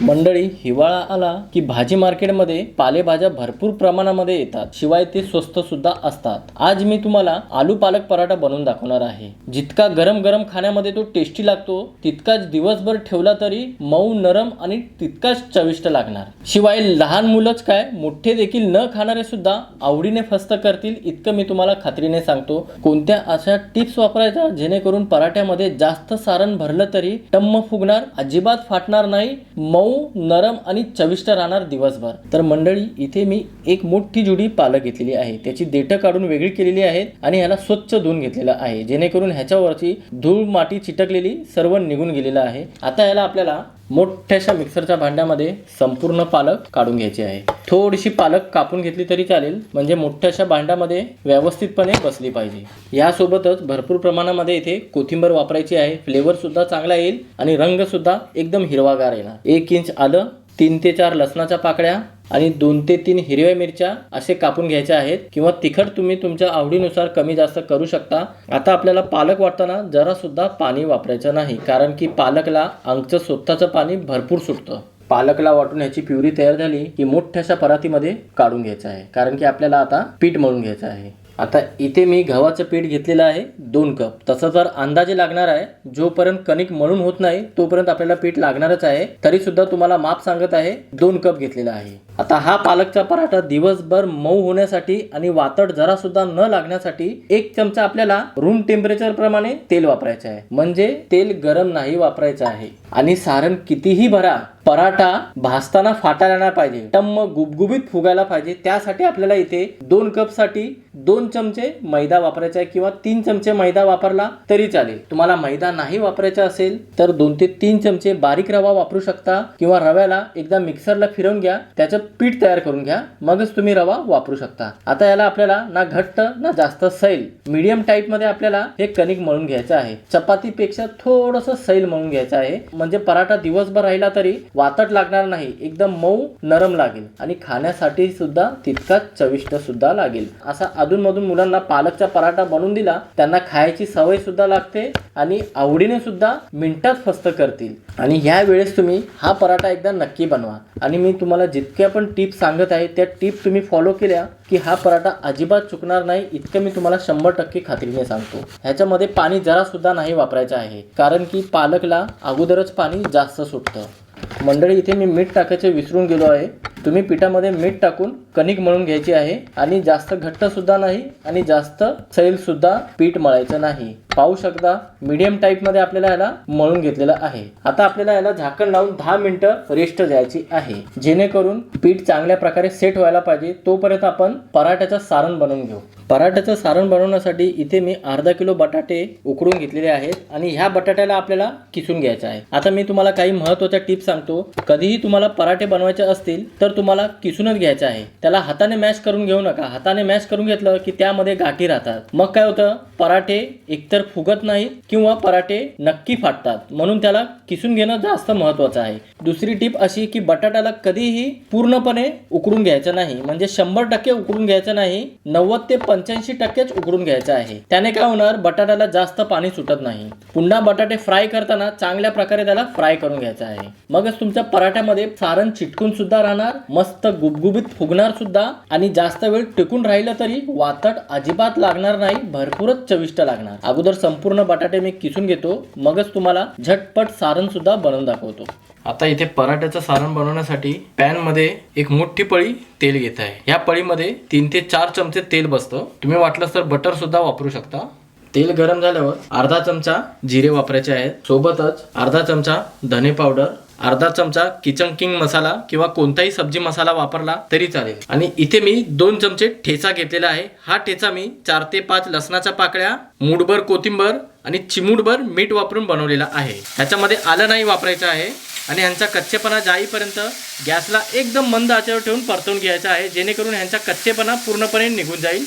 मंडळी हिवाळा आला की भाजी मार्केटमध्ये पालेभाज्या भरपूर प्रमाणामध्ये येतात. शिवाय ते स्वस्त सुद्धा असतात. आज मी तुम्हाला आलू पालक पराठा बनवून दाखवणार आहे. जितका गरम गरम खाण्यामध्ये तो टेस्टी लागतो तितकाच दिवसभर ठेवला तरी मऊ नरम आणि तितकाच चविष्ट लागणार. शिवाय लहान मुलंच काय मोठे देखील न खाणारे सुद्धा आवडीने फस्त करतील इतकं मी तुम्हाला खात्रीने सांगतो. कोणत्या अशा टिप्स वापरायच्या जेणेकरून पराठ्यामध्ये जास्त सारण भरलं तरी टम्म फुगणार अजिबात फाटणार नाही मऊ नरम आणि चविष्ट राहणार दिवसभर. तर मंडळी इथे मी एक मोठी जुडी पालक घेतलेली आहे. त्याची देठं काढून वेगळी केलेली आहेत आणि ह्याला स्वच्छ धुवून घेतलेलं आहे. जेणेकरून ह्याच्यावरची धूळ माती चिटकलेली सर्व निघून गेलेलं आहे. आता याला आपल्याला मोठ्याशा मिक्सरच्या भांड्यामध्ये संपूर्ण पालक काढून घ्यायची आहे. थोडीशी पालक कापून घेतली तरी चालेल म्हणजे मोठ्याशा भांड्यामध्ये व्यवस्थितपणे बसली पाहिजे. यासोबतच भरपूर प्रमाणामध्ये इथे कोथिंबर वापरायची आहे. फ्लेवर सुद्धा चांगला येईल आणि रंग सुद्धा एकदम हिरवागार येणार. एक इंच आलं तीन ते चार लसणाच्या पाकळ्या आणि दोन ते तीन हिरव्या मिरच्या असे कापून घ्यायच्या आहेत किंवा तिखट तुम्ही तुमच्या आवडीनुसार कमी जास्त करू शकता. आता आपल्याला पालक वाटताना जरा सुद्धा पाणी वापरायचं नाही कारण की पालकला अंगचं स्वतःचं पाणी भरपूर सुटतं. पालकला वाटून ह्याची प्युरी तयार झाली की मोठ्याशा परातीमध्ये काढून घ्यायचं आहे कारण की आपल्याला आता पीठ मळून घ्यायचं आहे. आता इथे मी गव्हाचं पीठ घेतलेलं आहे दोन कप. तसं तर अंदाजे लागणार आहे जोपर्यंत कणिक मळून होत नाही तोपर्यंत आपल्याला पीठ लागणारच आहे. तरी सुद्धा तुम्हाला माप सांगत आहे दोन कप घेतलेला आहे. आता हा पालकचा पराठा दिवसभर मऊ होण्यासाठी आणि वातड जरा सुद्धा न लागण्यासाठी एक चमचा आपल्याला रूम टेम्परेचर प्रमाणे तेल वापरायचं आहे. म्हणजे तेल गरम नाही वापरायचं आहे. आणि सारण कितीही भरा पराठा भाजताना फाटायला नाही पाहिजे. टम्म गुबगुबीत फुगायला पाहिजे. त्यासाठी आपल्याला इथे दोन कपसाठी दोन चमचे मैदा वापरायचा आहे किंवा तीन चमचे मैदा वापरला तरी चालेल. तुम्हाला मैदा नाही वापरायचा असेल तर दोन ते तीन चमचे बारीक रवा वापरू शकता किंवा रव्याला एकदा मिक्सरला फिरवून घ्या त्याचं पीठ तयार करून घ्या मगच तुम्ही रवा वापरू शकता. आता याला आपल्याला ना घट्ट ना जास्त सैल मीडियम टाईपमध्ये आपल्याला हे कणिक मळून घ्यायचं आहे. चपातीपेक्षा थोडस सैल मळून घ्यायचं आहे. म्हणजे पराठा दिवसभर राहिला तरी वातट लागणार नाही एकदम मऊ नरम लागेल आणि खाण्यासाठी सुद्धा तितकाच चविष्ट सुद्धा लागेल. असा अधूनमधून मुलांना पालकचा पराठा बनवून दिला त्यांना खायची सवय सुद्धा लागते आणि आवडीने सुद्धा मिनिटात फस्त करतील. आणि ह्या वेळेस तुम्ही हा पराठा एकदा नक्की बनवा. आणि मी तुम्हाला जितक्या पण टिप्स सांगत आहे त्या टिप तुम्ही फॉलो केल्या की हा पराठा अजिबात चुकणार नाही इतकं मी तुम्हाला शंभर टक्के खात्रीने सांगतो. ह्याच्यामध्ये पाणी जरा सुद्धा नाही वापरायचं आहे कारण की पालकला अगोदरच पाणी जास्त सुटतं. मंडळी इथे मी मीठ टाकायचे विसरून गेलो आहे. तुम्ही पिठामध्ये मीठ टाकून कणिक मळून घ्यायची आहे आणि जास्त घट्ट सुद्धा नाही आणि जास्त सैल सुद्धा पीठ मळायचं नाही. पाहू शकता मीडियम टाईपमध्ये आपल्याला याला मळून घेतलेलं आहे. आता आपल्याला याला झाकण लावून दहा मिनिटं रेस्ट द्यायची आहे. जेणेकरून पीठ चांगल्या प्रकारे सेट व्हायला पाहिजे तोपर्यंत आपण पराठ्याचं सारण बनवून घेऊ. पराठ्याचं सारण बनवण्यासाठी इथे मी अर्धा किलो बटाटे उकडून घेतलेले आहेत आणि ह्या बटाट्याला आपल्याला किसून घ्यायचं आहे. आता मी तुम्हाला काही महत्त्वाच्या टिप्स सांगतो. कधीही तुम्हाला पराठे बनवायचे असतील तर तुम्हाला किसूनच घ्यायचं आहे. त्याला हाताने मॅश करून घेऊ नका. हाताने मॅश करून घेतलं की त्यामध्ये गाठी राहतात. मग काय होतं? पराठे एकतर फुगत नाहीत किंवा पराठे नक्की फाटतात. म्हणून त्याला किसून घेणं जास्त महत्त्वाचं आहे. दुसरी टीप अशी की बटाट्याला कधीही पूर्णपणे उकडून घ्यायचं नाही. म्हणजे शंभर टक्के उकडून घ्यायचं नाही नव्वद ते पंच्याऐंशी टक्केच उकडून घ्यायचं आहे. त्याने काय होणार? बटाट्याला जास्त पाणी सुटत नाही. पुन्हा बटाटे फ्राय करताना चांगल्या प्रकारे त्याला फ्राय करून घ्यायचं आहे. मगच तुमच्या पराठ्यामध्ये सारण चिटकून सुद्धा राहणार. मस्त गुबगुबीत फुगणार सुद्धा आणि जास्त वेळ टिकून राहिलं तरी वातट अजिबात लागणार नाही भरपूरच चविष्ट लागणार. अगोदर संपूर्ण बटाटे मी किसून घेतो मगच तुम्हाला झटपट सारण सुद्धा बनवून दाखवतो. आता इथे पराठ्याचं सारण बनवण्यासाठी पॅनमध्ये एक मोठी पळी तेल घेत आहे. या पळीमध्ये तीन ते चार चमचे तेल बसतं. तुम्ही वाटलं तर बटर सुद्धा वापरू शकता. तेल गरम झाल्यावर अर्धा चमचा जिरे वापरायचे आहेत. सोबतच अर्धा चमचा धने पावडर अर्धा चमचा किचन किंग मसाला किंवा कोणताही सब्जी मसाला वापरला तरी चालेल. आणि इथे मी दोन चमचे ठेचा घेतलेला आहे. हा ठेचा मी चार ते पाच लसणाच्या पाकळ्या मुठभर कोथिंबर आणि चिमूटभर मीठ वापरून बनवलेला आहे. ह्याच्यामध्ये आलं नाही वापरायचं आहे. आणि ह्यांचा कच्चेपणा जाईपर्यंत गॅसला एकदम मंद आचेवर ठेवून परतवून घ्यायचा आहे. जेणेकरून ह्यांचा कच्चेपणा पूर्णपणे निघून जाईल.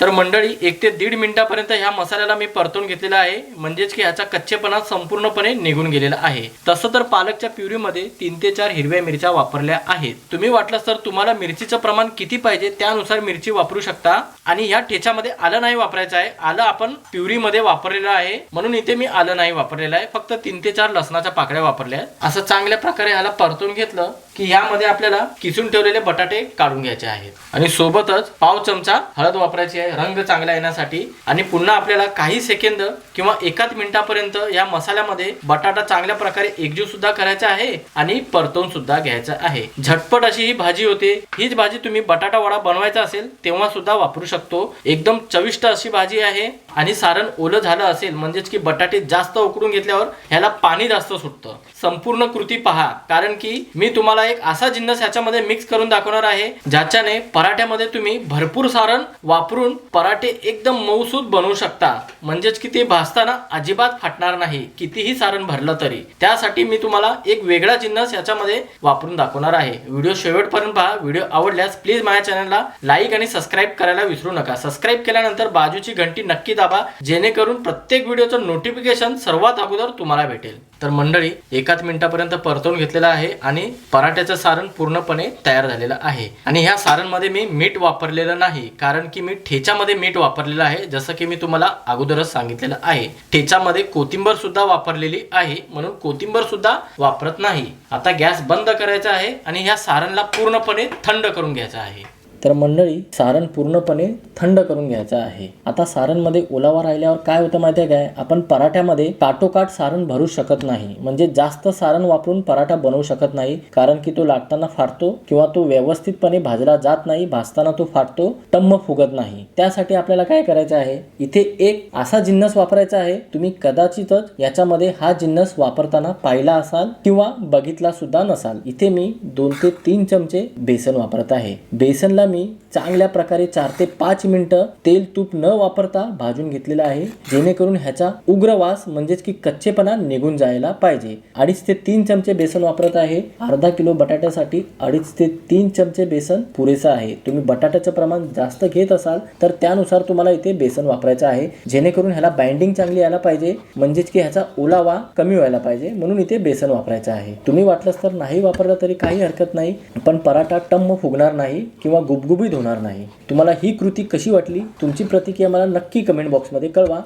तर मंडळी एक ते दीड मिनिटापर्यंत ह्या मसाल्याला मी परतून घेतलेला आहे. म्हणजेच की ह्याचा कच्चेपणा संपूर्णपणे निघून गेलेला आहे. तसं तर पालकच्या प्युरीमध्ये तीन ते चार हिरव्या मिरच्या वापरल्या आहेत. तुम्ही वाटलं तर तुम्हाला मिरचीचं प्रमाण किती पाहिजे त्यानुसार मिरची वापरू शकता. आणि ह्या ठेच्यामध्ये आलं नाही वापरायचं आहे. आलं आपण प्युरीमध्ये वापरलेलं आहे. म्हणून इथे मी आलं नाही वापरलेलं आहे. फक्त तीन ते चार लसणाच्या पाकळ्या वापरल्या आहेत. असं चांगल्या प्रकारे ह्याला परतून घेतलं. की यामध्ये आपल्याला किसून ठेवलेले बटाटे काढून घ्यायचे आहेत. आणि सोबतच पाव चमचा हळद वापरायची आहे रंग चांगला येण्यासाठी. आणि पुन्हा आपल्याला काही सेकंद किंवा एकाच मिनिटापर्यंत या मसाल्यामध्ये बटाटा चांगल्या प्रकारे एकजीव सुद्धा करायचा आहे आणि परतवून सुद्धा घ्यायचा आहे. झटपट अशी ही भाजी होते. हीच भाजी तुम्ही बटाटा वडा बनवायचा असेल तेव्हा सुद्धा वापरू शकतो. एकदम चविष्ट अशी भाजी आहे आणि सारण ओलं झालं असेल म्हणजेच की बटाटे जास्त उकडून घेतल्यावर ह्याला पाणी जास्त सुटतं. संपूर्ण कृती पहा कारण की मी तुम्हाला एक असा जिन्नस याच्यामध्ये मिक्स करून दाखवणार आहे ज्याच्याने पराठ्यामध्ये तुम्ही भरपूर सारण वापरून पराठे एकदम मऊसूद बनवू शकता. म्हणजेच की ते भाजताना अजिबात फाटणार नाही कितीही सारण भरलं तरी. त्यासाठी मी तुम्हाला एक वेगळा जिन्नस याच्यामध्ये वापरून दाखवणार आहे. व्हिडिओ शेवटपर्यंत पहा. व्हिडिओ आवडल्यास प्लीज माझ्या चॅनलला लाईक आणि सबस्क्राईब करायला विसरू नका. सबस्क्राईब केल्यानंतर बाजूची घंटी नक्की दाबा जेणेकरून प्रत्येक व्हिडिओचं नोटिफिकेशन सर्वात अगोदर तुम्हाला भेटेल. तर मंडळी एकाच मिनिटापर्यंत परतवून घेतलेलं आहे आणि पराठ्याचं सारण पूर्णपणे तयार झालेलं आहे. आणि ह्या सारणमध्ये मी मीठ वापरलेलं नाही कारण की मी ठेच्यामध्ये मीठ वापरलेलं आहे जसं की मी तुम्हाला अगोदरच सांगितलेलं आहे. ठेच्यामध्ये कोथिंबर सुद्धा वापरलेली आहे म्हणून कोथिंबर सुद्धा वापरत नाही. आता गॅस बंद करायचा आहे आणि ह्या सारणला पूर्णपणे थंड करून घ्यायचं आहे. तर मंडळी सारण पूर्णपणे थंड करून घ्यायचं आहे. आता सारणमध्ये ओलावा राहिल्यावर काय होतं माहिती आहे काय? आपण पराठ्यामध्ये काटोकाट सारण भरू शकत नाही. म्हणजे जास्त सारण वापरून पराठा बनवू शकत नाही कारण की तो लाटताना फाटतो किंवा तो व्यवस्थितपणे भाजला जात नाही भाजताना तो फाटतो टम्म फुगत नाही. त्यासाठी आपल्याला काय करायचं आहे? इथे एक असा जिन्नस वापरायचा आहे. तुम्ही कदाचितच याच्यामध्ये हा जिन्नस वापरताना पाहिला असाल किंवा बघितला सुद्धा नसाल. इथे मी दोन ते तीन चमचे बेसन वापरत आहे. बेसनला मी चांगल्या प्रकारे चार ते पाच मिनिटं तेल तूप न वापरता भाजून घेतलेलं आहे जेणेकरून ह्याचा उग्र वास म्हणजेच की कच्चेपणा निघून जायला पाहिजे. अडीच ते तीन चमचे बेसन वापरत आहे. अर्धा किलो बटाट्यासाठी अडीच ते तीन चमचे बेसन पुरेसं आहे. तुम्ही बटाट्याचं प्रमाण जास्त घेत असाल तर त्यानुसार तुम्हाला इथे बेसन वापरायचं आहे. जेणेकरून ह्याला बाइंडिंग चांगली यायला पाहिजे म्हणजेच की ह्याचा ओलावा कमी व्हायला पाहिजे म्हणून इथे बेसन वापरायचं आहे. तुम्ही वाटलंच तर नाही वापरलं तरी काही हरकत नाही पण पराठा टम्म फुगणार नाही किंवा गुबगुबीत होणार नाही. तुम्हाला ही कृती कशी वाटली? तुमची प्रतिक्रिया मला नक्की कमेंट बॉक्समध्ये कळवा.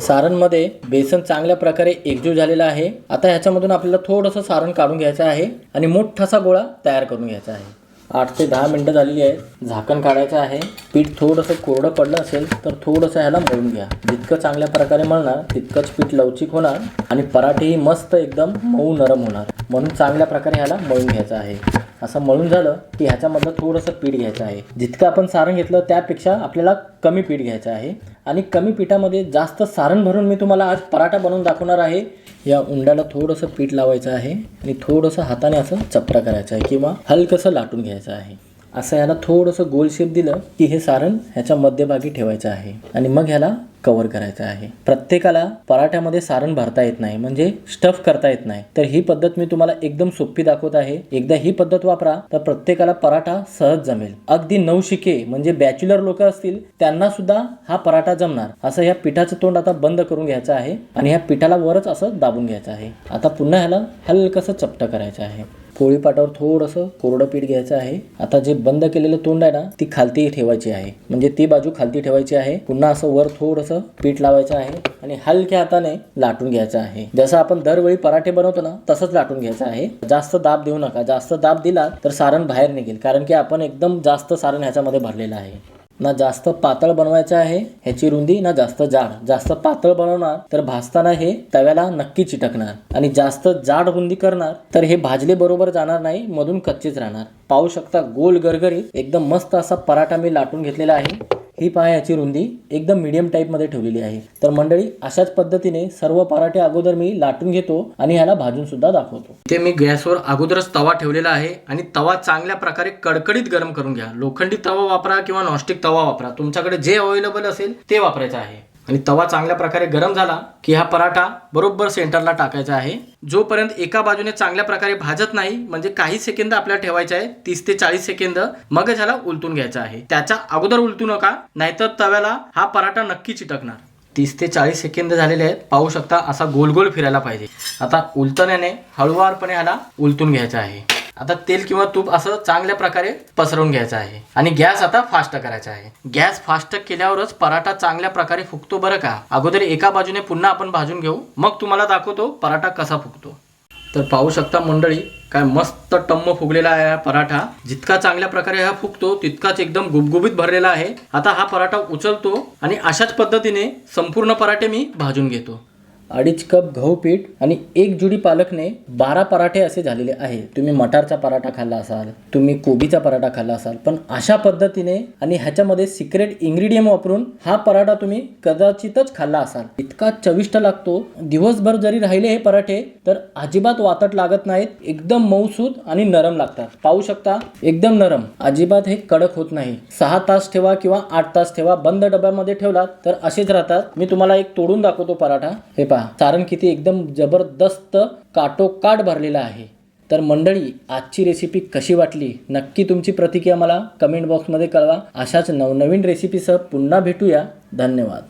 सारणमध्ये बेसन चांगल्या प्रकारे एकजीव झालेला आहे. आता ह्याच्यामधून आपल्याला थोडंसं सारण काढून घ्यायचं आहे आणि मोठासा गोळा तयार करून घ्यायचा आहे. आठ ते दहा मिनटं झालेली आहेत. झाकण काढायचं आहे. पीठ थोडंसं कोरडं पडलं असेल तर थोडंसं ह्याला मळून घ्या. जितकं चांगल्या प्रकारे मळणार तितकंच पीठ लवचिक होणार आणि पराठेही मस्त एकदम मऊ नरम होणार. म्हणून चांगल्या प्रकारे ह्याला मळून घ्यायचं आहे. असं मळून झालं की ह्याच्यामधलं थोडंसं पीठ घ्यायचं आहे. जितकं आपण सारण घेतलं त्यापेक्षा आपल्याला कमी पीठ घ्यायचं आहे. आणि कमी पिठामध्ये जास्त सारण भरून मी तुम्हाला आज पराठा बनवून दाखवणार आहे. या उंड्याला थोडंसं पीठ लावायचं आहे. आणि थोडंसं हाताने असं चपटा करायचं आहे किंवा हलकंसं लाटून घ्यायचं आहे. असं ह्याला थोडंसं गोल शेप दिलं की हे सारण ह्याच्या मध्यभागी ठेवायचं आहे. आणि मग ह्याला कव्हर करायचं आहे. प्रत्येकाला पराठ्यामध्ये सारण भरता येत नाही म्हणजे स्टफ करता येत नाही. तर ही पद्धत मी तुम्हाला एकदम सोपी दाखवत आहे. एकदा ही पद्धत वापरा तर प्रत्येकाला पराठा सहज जमेल. अगदी नवशिके म्हणजे बॅच्युलर लोक असतील त्यांना सुद्धा हा पराठा जमणार. असं ह्या पिठाचं तोंड आता बंद करून घ्यायचं आहे आणि ह्या पिठाला वरच असं दाबून घ्यायचं आहे. आता पुन्हा ह्याला हलकसं चपटं करायचं आहे. पोळीपाटावर थोडंसं कोरडं पीठ घ्यायचं आहे. आता जे बंद केलेलं तोंड आहे ना ती खालती ठेवायची आहे. म्हणजे ती बाजू खालती ठेवायची आहे. पुन्हा असं वर थोडंसं पीठ लावायचं आहे आणि हलक्या हाताने लाटून घ्यायचं आहे. जसं आपण दरवेळी पराठे बनवतो ना तसंच लाटून घ्यायचं आहे. जास्त दाब देऊ नका. जास्त दाब दिला तर सारण बाहेर निघेल कारण की आपण एकदम जास्त सारण ह्याच्यामध्ये भरलेलं आहे. ना जास्त पातळ बनवायचं आहे ह्याची रुंदी ना जास्त जाड. जास्त पातळ बनवणार तर भाजताना हे तव्याला नक्की चिटकणार. आणि जास्त जाड रुंदी करणार तर हे भाजले बरोबर जाणार नाही मधून कच्चेच राहणार. पाहू शकता गोल गरगरीत एकदम मस्त असा पराठा मी लाटून घेतलेला आहे. ही पहा याची रुंदी एकदम मीडियम टाईपमध्ये ठेवलेली आहे. तर मंडळी अशाच पद्धतीने सर्व पराठे अगोदर मी लाटून घेतो आणि ह्याला भाजून सुद्धा दाखवतो. ते मी गॅसवर अगोदरच तवा ठेवलेला आहे आणि तवा चांगल्या प्रकारे कडकडीत गरम करून घ्या. लोखंडी तवा वापरा किंवा नॉनस्टिक तवा वापरा. तुमच्याकडे जे अवेलेबल असेल ते वापरायचं आहे. आणि तवा चांगल्या प्रकारे गरम झाला की हा पराठा बरोबर सेंटरला टाकायचा आहे. जोपर्यंत एका बाजूने चांगल्या प्रकारे भाजत नाही म्हणजे काही सेकंद आपल्याला ठेवायचे आहे तीस ते चाळीस सेकंद मग ह्याला उलटून घ्यायचा आहे. त्याच्या अगोदर उलटू नका नाहीतर तव्याला हा पराठा नक्की चिटकणार. तीस ते चाळीस सेकंद झालेले आहेत पाहू शकता असा गोल गोल फिरायला पाहिजे. आता उलटण्याने हळुवारपणे ह्याला उलटून घ्यायचा आहे. आता तेल किंवा तूप असं चांगल्या प्रकारे पसरवून घ्यायचं आहे. आणि गॅस आता फास्ट करायचा आहे. गॅस फास्ट केल्यावरच पराठा चांगल्या प्रकारे फुगतो बरं का? अगोदर एका बाजूने पुन्हा आपण भाजून घेऊ. मग तुम्हाला दाखवतो पराठा कसा फुगतो. तर पाहू शकता मंडळी काय मस्त टम्म फुगलेला आहे हा पराठा. जितका चांगल्या प्रकारे हा फुगतो तितकाच एकदम गुबगुबीत भरलेला आहे. आता हा पराठा उचलतो आणि अशाच पद्धतीने संपूर्ण पराठे मी भाजून घेतो. अडीच कप गहू पीठ आणि एक जुडी पालकने बारा पराठे असे झालेले आहे. तुम्ही मटारचा पराठा खाल्ला असाल तुम्ही कोबीचा पराठा खाल्ला असाल पण अशा पद्धतीने आणि ह्याच्यामध्ये सिक्रेट इन्ग्रेडियंट वापरून हा पराठा तुम्ही कदाचितच खाल्ला असाल. इतका चविष्ट लागतो. दिवसभर जरी राहिले हे पराठे तर अजिबात वातट लागत नाहीत. एकदम मऊसूद आणि नरम लागतात. पाहू शकता? एकदम नरम. अजिबात हे कडक होत नाही. सहा तास ठेवा किंवा आठ तास ठेवा. बंद डब्यामध्ये ठेवलात तर असेच राहतात. मी तुम्हाला एक तोडून दाखवतो पराठा. हे पहा सारण किती एकदम जबरदस्त काटोकाट भरलेला आहे. तर मंडळी आजची रेसिपी कशी वाटली? नक्की तुमची प्रतिक्रिया मला कमेंट बॉक्समध्ये कळवा. अशाच नवनवीन रेसिपीसह पुन्हा भेटूया. धन्यवाद.